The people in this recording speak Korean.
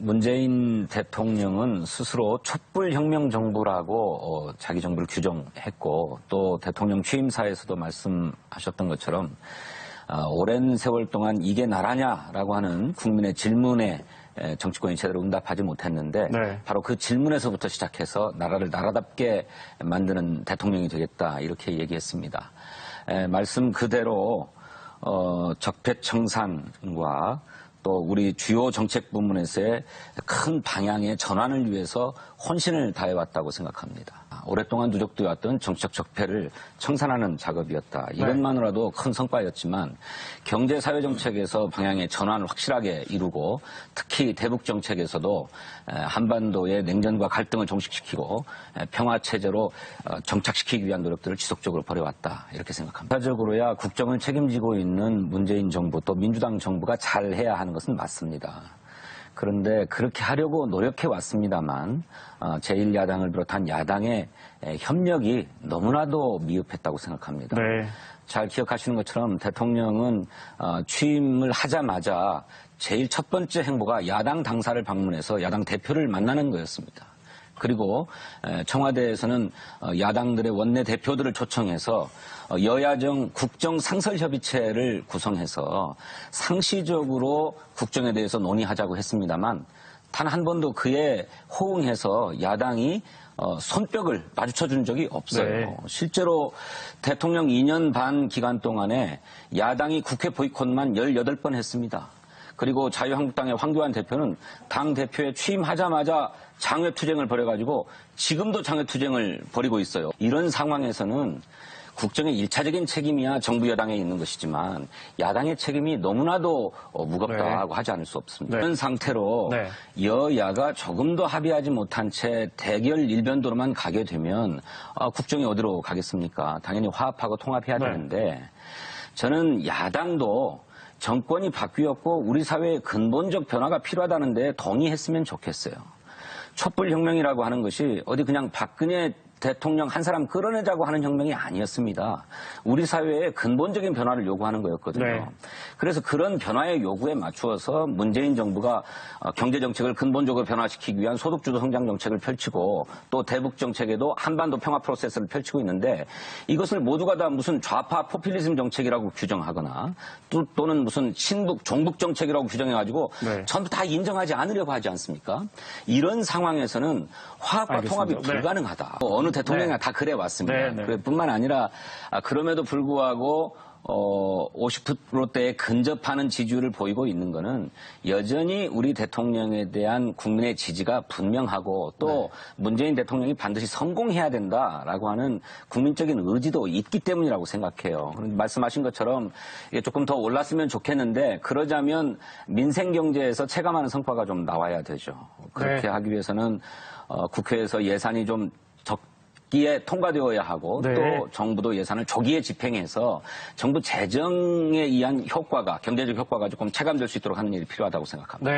문재인 대통령은 스스로 촛불혁명 정부라고 어, 자기 정부를 규정했고 또 대통령 취임사에서도 말씀하셨던 것처럼 어, 오랜 세월 동안 이게 나라냐라고 하는 국민의 질문에 에, 정치권이 제대로 응답하지 못했는데 네. 바로 그 질문에서부터 시작해서 나라를 나라답게 만드는 대통령이 되겠다 이렇게 얘기했습니다. 에, 말씀 그대로 어, 적폐청산과 또 우리 주요 정책 부문에서의 큰 방향의 전환을 위해서 혼신을 다해왔다고 생각합니다. 오랫동안 누적되어 왔던 정치적 적폐를 청산하는 작업이었다. 이것만으로도 큰 성과였지만 경제 사회 정책에서 방향의 전환을 확실하게 이루고 특히 대북 정책에서도 에, 한반도의 냉전과 갈등을 종식시키고 에, 평화 체제로 어, 정착시키기 위한 노력들을 지속적으로 벌여왔다 이렇게 생각합니다. 결과적으로야 국정을 책임지고 있는 문재인 정부 또 민주당 정부가 잘 해야 하는 것은 맞습니다. 그런데 그렇게 하려고 노력해 왔습니다만 어, 제1야당을 비롯한 야당의 에, 협력이 너무나도 미흡했다고 생각합니다. 네. 잘 기억하시는 것처럼 대통령은 어, 취임을 하자마자 제일 첫 번째 행보가 야당 당사를 방문해서 야당 대표를 만나는 거였습니다. 그리고 에, 청와대에서는 어, 야당들의 원내 대표들을 초청해서 어, 여야정 국정 상설협의체를 구성해서 상시적으로 국정에 대해서 논의하자고 했습니다만 단 한 번도 그에 호응해서 야당이 어, 손뼉을 마주쳐 준 적이 없어요. 네. 실제로 대통령 2년 반 기간 동안에 야당이 국회 보이콧만 18번 했습니다. 그리고 자유한국당의 황교안 대표는 당 대표에 취임하자마자 장외투쟁을 벌여가지고 지금도 장외투쟁을 벌이고 있어요. 이런 상황에서는 국정의 일차적인 책임이야 정부 여당에 있는 것이지만 야당의 책임이 너무나도 어, 무겁다고 하지 않을 수 없습니다. 네. 이런 상태로 네. 여야가 조금도 합의하지 못한 채 대결 일변도로만 가게 되면 아, 국정이 어디로 가겠습니까? 당연히 화합하고 통합해야 네. 되는데 저는 야당도 정권이 바뀌었고 우리 사회에 근본적 변화가 필요하다는데 동의했으면 좋겠어요. 촛불 혁명이라고 하는 것이 어디 그냥 박근혜 대통령 한 사람 끌어내자고 하는 혁명이 아니었습니다. 우리 사회에 근본적인 변화를 요구하는 거였거든요. 네. 그래서 그런 변화의 요구에 맞추어서 문재인 정부가 어, 경제 정책을 근본적으로 변화시키기 위한 소득주도 성장 정책을 펼치고 또 대북 정책에도 한반도 평화 프로세스를 펼치고 있는데 이것을 모두가 다 무슨 좌파 포퓰리즘 정책이라고 규정하거나 또, 또는 무슨 친북 종북 정책이라고 규정해가지고 네. 전부 다 인정하지 않으려고 하지 않습니까? 이런 상황에서는 화합과 알겠습니다. 통합이 네. 불가능하다. 어느 대통령이 네. 다 그래 왔습니다. 네, 네. 그래 뿐만 아니라 아, 그럼에도 불구하고 어, 50%대에 근접하는 지지율을 보이고 있는 것은 여전히 우리 대통령에 대한 국민의 지지가 분명하고 또 네. 문재인 대통령이 반드시 성공해야 된다라고 하는 국민적인 의지도 있기 때문이라고 생각해요. 말씀하신 것처럼 이게 조금 더 올랐으면 좋겠는데 그러자면 민생 경제에서 체감하는 성과가 좀 나와야 되죠. 그렇게 네. 하기 위해서는 어, 국회에서 예산이 좀 적 기에 통과되어야 하고 네. 또 정부도 예산을 조기에 집행해서 정부 재정에 의한 효과가 경제적 효과가 조금 체감될 수 있도록 하는 일이 필요하다고 생각합니다. 네.